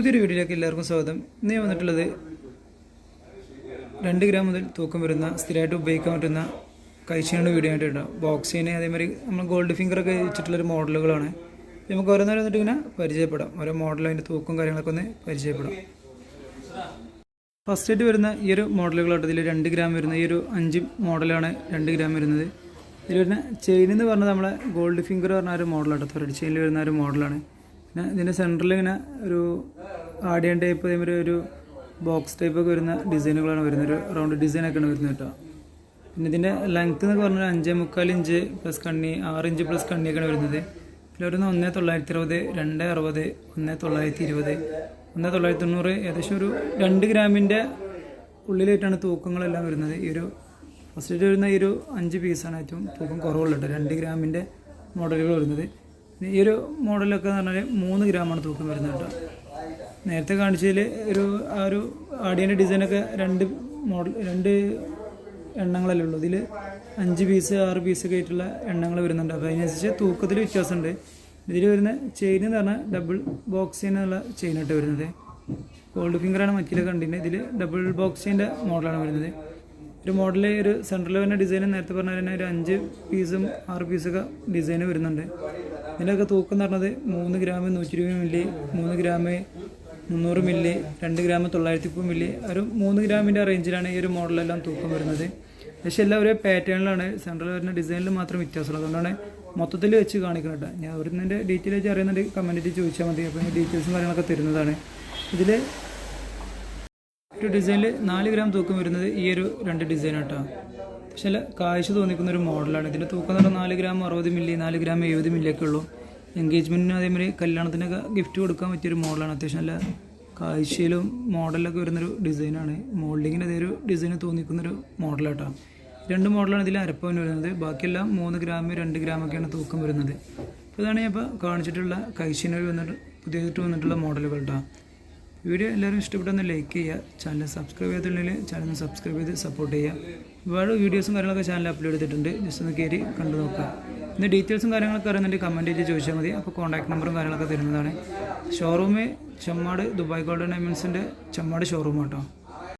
പുതിയൊരു വീഡിയോയിലേക്ക് എല്ലാവർക്കും സ്വാഗതം. ഇന്ന് ഞാൻ വന്നിട്ടുള്ളത് രണ്ട് ഗ്രാം മുതൽ തൂക്കം വരുന്ന സ്ഥിരമായിട്ട് ഉപയോഗിക്കാൻ പറ്റുന്ന കൈച്ചീനയുടെ വീഡിയോ ആയിട്ടുണ്ട് ബോക്സിന് അതേമാതിരി നമ്മൾ ഗോൾഡ് ഫിംഗറൊക്കെ വെച്ചിട്ടുള്ളൊരു മോഡലുകളാണ് നമുക്ക് ഓരോന്നേരം വന്നിട്ട് ഇങ്ങനെ പരിചയപ്പെടാം. ഓരോ മോഡലും അതിന്റെ തൂക്കും കാര്യങ്ങളൊക്കെ ഒന്ന് പരിചയപ്പെടാം. ഫസ്റ്റ് ആയിട്ട് വരുന്ന ഈ ഒരു മോഡലുകളായിട്ട് ഇതിൽ രണ്ട് ഗ്രാം വരുന്ന ഈ ഒരു അഞ്ച് മോഡലാണ് രണ്ട് ഗ്രാം വരുന്നത്. ഇതിൽ വരുന്ന ചെയിൻ എന്ന് പറഞ്ഞാൽ നമ്മളെ ഗോൾഡ് ഫിംഗർ പറഞ്ഞ ഒരു മോഡലാണ് ത്രെഡ് ചെയിനിൽ വരുന്ന ഒരു മോഡലാണ് പിന്നെ ഇതിന്റെ സെന്ററിൽ ഇങ്ങനെ ഒരു ആഡിയൻ ടൈപ്പ് അതേമാതിരി ഒരു ബോക്സ് ടൈപ്പ് ഒക്കെ വരുന്ന ഡിസൈനുകളാണ് വരുന്നത്. ഒരു റൗണ്ട് ഡിസൈനൊക്കെയാണ് വരുന്നത് കേട്ടോ. പിന്നെ ഇതിന്റെ ലെങ്ത് എന്നൊക്കെ പറഞ്ഞാൽ അഞ്ചേ മുക്കാൽ ഇഞ്ച് പ്ലസ് കണ്ണി ആറ് ഇഞ്ച് പ്ലസ് കണ്ണിയൊക്കെയാണ് വരുന്നത്. ഇതിൽ വരുന്ന ഒന്നേ തൊള്ളായിരത്തി അറുപത് രണ്ട് അറുപത് ഒന്നേ തൊള്ളായിരത്തി ഇരുപത് ഒന്നേ തൊള്ളായിരത്തി തൊണ്ണൂറ് ഏകദേശം ഒരു രണ്ട് ഗ്രാമിന്റെ ഉള്ളിലായിട്ടാണ് തൂക്കങ്ങളെല്ലാം വരുന്നത്. ഈ ഒരു ഫസ്റ്റ് വരുന്ന ഈ ഒരു അഞ്ച് പീസാണ് ഏറ്റവും തൂക്കം കുറവുള്ളത് രണ്ട് ഗ്രാമിന്റെ മോഡലുകൾ വരുന്നത്. ഈ ഒരു മോഡലൊക്കെ എന്ന് പറഞ്ഞാൽ മൂന്ന് ഗ്രാമാണ് തൂക്കം വരുന്നത് കേട്ടോ. നേരത്തെ കാണിച്ചതിൽ ഒരു ആ ഒരു ആടിയന്റെ ഡിസൈനൊക്കെ രണ്ട് മോഡൽ രണ്ട് എണ്ണങ്ങളല്ലേ ഉള്ളൂ. ഇതിൽ അഞ്ച് പീസ് ആറ് പീസ് ഒക്കെ ആയിട്ടുള്ള എണ്ണങ്ങൾ വരുന്നുണ്ട്. അപ്പോൾ അതിനനുസരിച്ച് തൂക്കത്തിൽ വ്യത്യാസമുണ്ട്. ഇതിൽ വരുന്ന ചെയിൻ എന്ന് പറഞ്ഞാൽ ഡബിൾ ബോക്സ് എന്നുള്ള ചെയിനായിട്ട് വരുന്നത്. ഗോൾഡ് ഫിംഗറാണ് മറ്റിലെ കണ്ടിന് ഇതിൽ ഡബിൾ ബോക്സിന്റെ മോഡലാണ് വരുന്നത്. ഒരു മോഡൽ ഒരു സെൻട്രൽ വരുന്ന ഡിസൈൻ നേരത്തെ പറഞ്ഞ തന്നെ ഒരു അഞ്ച് പീസും ആറ് പീസൊക്കെ ഡിസൈൻ വരുന്നുണ്ട്. ഇതിന്റെയൊക്കെ തൂക്കം എന്ന് പറഞ്ഞത് മൂന്ന് ഗ്രാം നൂറ്റി ഇരുപത് മില്ലി മൂന്ന് ഗ്രാം മുന്നൂറ് മില്ലി രണ്ട് ഗ്രാം തൊള്ളായിരത്തി മുപ്പത് മില്ലി ഒരു മൂന്ന് ഗ്രാമിന്റെ റേഞ്ചിലാണ് ഈ ഒരു മോഡലെല്ലാം തൂക്കം വരുന്നത്. പക്ഷേ എല്ലാം ഒരേ പാറ്റേണിലാണ് സെൻട്രൽ വരുന്ന ഡിസൈനിൽ മാത്രം വ്യത്യാസമുള്ളത് അതുകൊണ്ടാണ് മൊത്തത്തിൽ വെച്ച് കാണിക്കുന്നത് ഞാൻ ഒരു ഡീറ്റെയിൽ വെച്ച് അറിയുന്നുണ്ട്. കമന്റിൽ ചോദിച്ചാൽ മതി. അപ്പോൾ ഡീറ്റെയിൽസും കാര്യങ്ങളൊക്കെ തരുന്നതാണ്. ഇതിൽ ഒരു ഡിസൈനിൽ നാല് ഗ്രാം തൂക്കം വരുന്നത് ഈ ഒരു രണ്ട് ഡിസൈൻ കേട്ടോ. പക്ഷേ കാഴ്ച തോന്നിക്കുന്ന ഒരു മോഡലാണ്. ഇതിന്റെ തൂക്കം എന്ന് പറഞ്ഞാൽ നാല് ഗ്രാം അറുപത് മില്ലി നാല് ഗ്രാം എഴുപത് മില്ലി ഒക്കെ ഉള്ളൂ. എൻഗേജ്മെന്റിന് അതേമാതിരി കല്യാണത്തിനൊക്കെ ഗിഫ്റ്റ് കൊടുക്കാൻ പറ്റിയൊരു മോഡലാണ്. അത്യാവശ്യം നല്ല കാഴ്ചയിലും മോഡലൊക്കെ വരുന്നൊരു ഡിസൈനാണ് മോൾഡിങ്ങിന് അതേ ഒരു ഡിസൈന് തോന്നിക്കുന്നൊരു മോഡലാട്ടോ രണ്ട് മോഡലാണ് ഇതിൽ അരപ്പവന് വരുന്നത്. ബാക്കിയെല്ലാം മൂന്ന് ഗ്രാം രണ്ട് ഗ്രാമൊക്കെയാണ് തൂക്കം വരുന്നത്. അപ്പോൾ ഇതാണ് ഞാൻ ഇപ്പോൾ കാണിച്ചിട്ടുള്ള കൈശിനൊരു വന്നിട്ട് പുതിയതായിട്ട് വന്നിട്ടുള്ള മോഡലുകൾ കേട്ടോ വീഡിയോ എല്ലാവരും ഇഷ്ടപ്പെട്ടൊന്ന് ലൈക്ക് ചെയ്യുക. ചാനൽ സബ്സ്ക്രൈബ് ചെയ്തിട്ടുണ്ടെങ്കിൽ ചാനൽ സബ്സ്ക്രൈബ് ചെയ്ത് സപ്പോർട്ട് ചെയ്യുക. ഒരുപാട് വീഡിയോസും കാര്യങ്ങളൊക്കെ ചാനൽ അപ്ലോഡ് ചെയ്തിട്ടുണ്ട്. ജസ്റ്റ് ഒന്ന് കയറി കണ്ടു നോക്കുക. ഇന്ന് ഡീറ്റെയിൽസും കാര്യങ്ങളൊക്കെ അറിയുന്നുണ്ട്. കമന്റ് ചെയ്ത് ചോദിച്ചാൽ മതി. അപ്പോൾ കോൺടാക്ട് നമ്പറും കാര്യങ്ങളൊക്കെ തരുന്നതാണ്. ഷോറൂമ് ചെമ്മാട് ദുബായ് ഗോൾഡൻ ഡയമണ്ട്സിന്റെ ചെമ്മാട് ഷോറൂം കേട്ടോ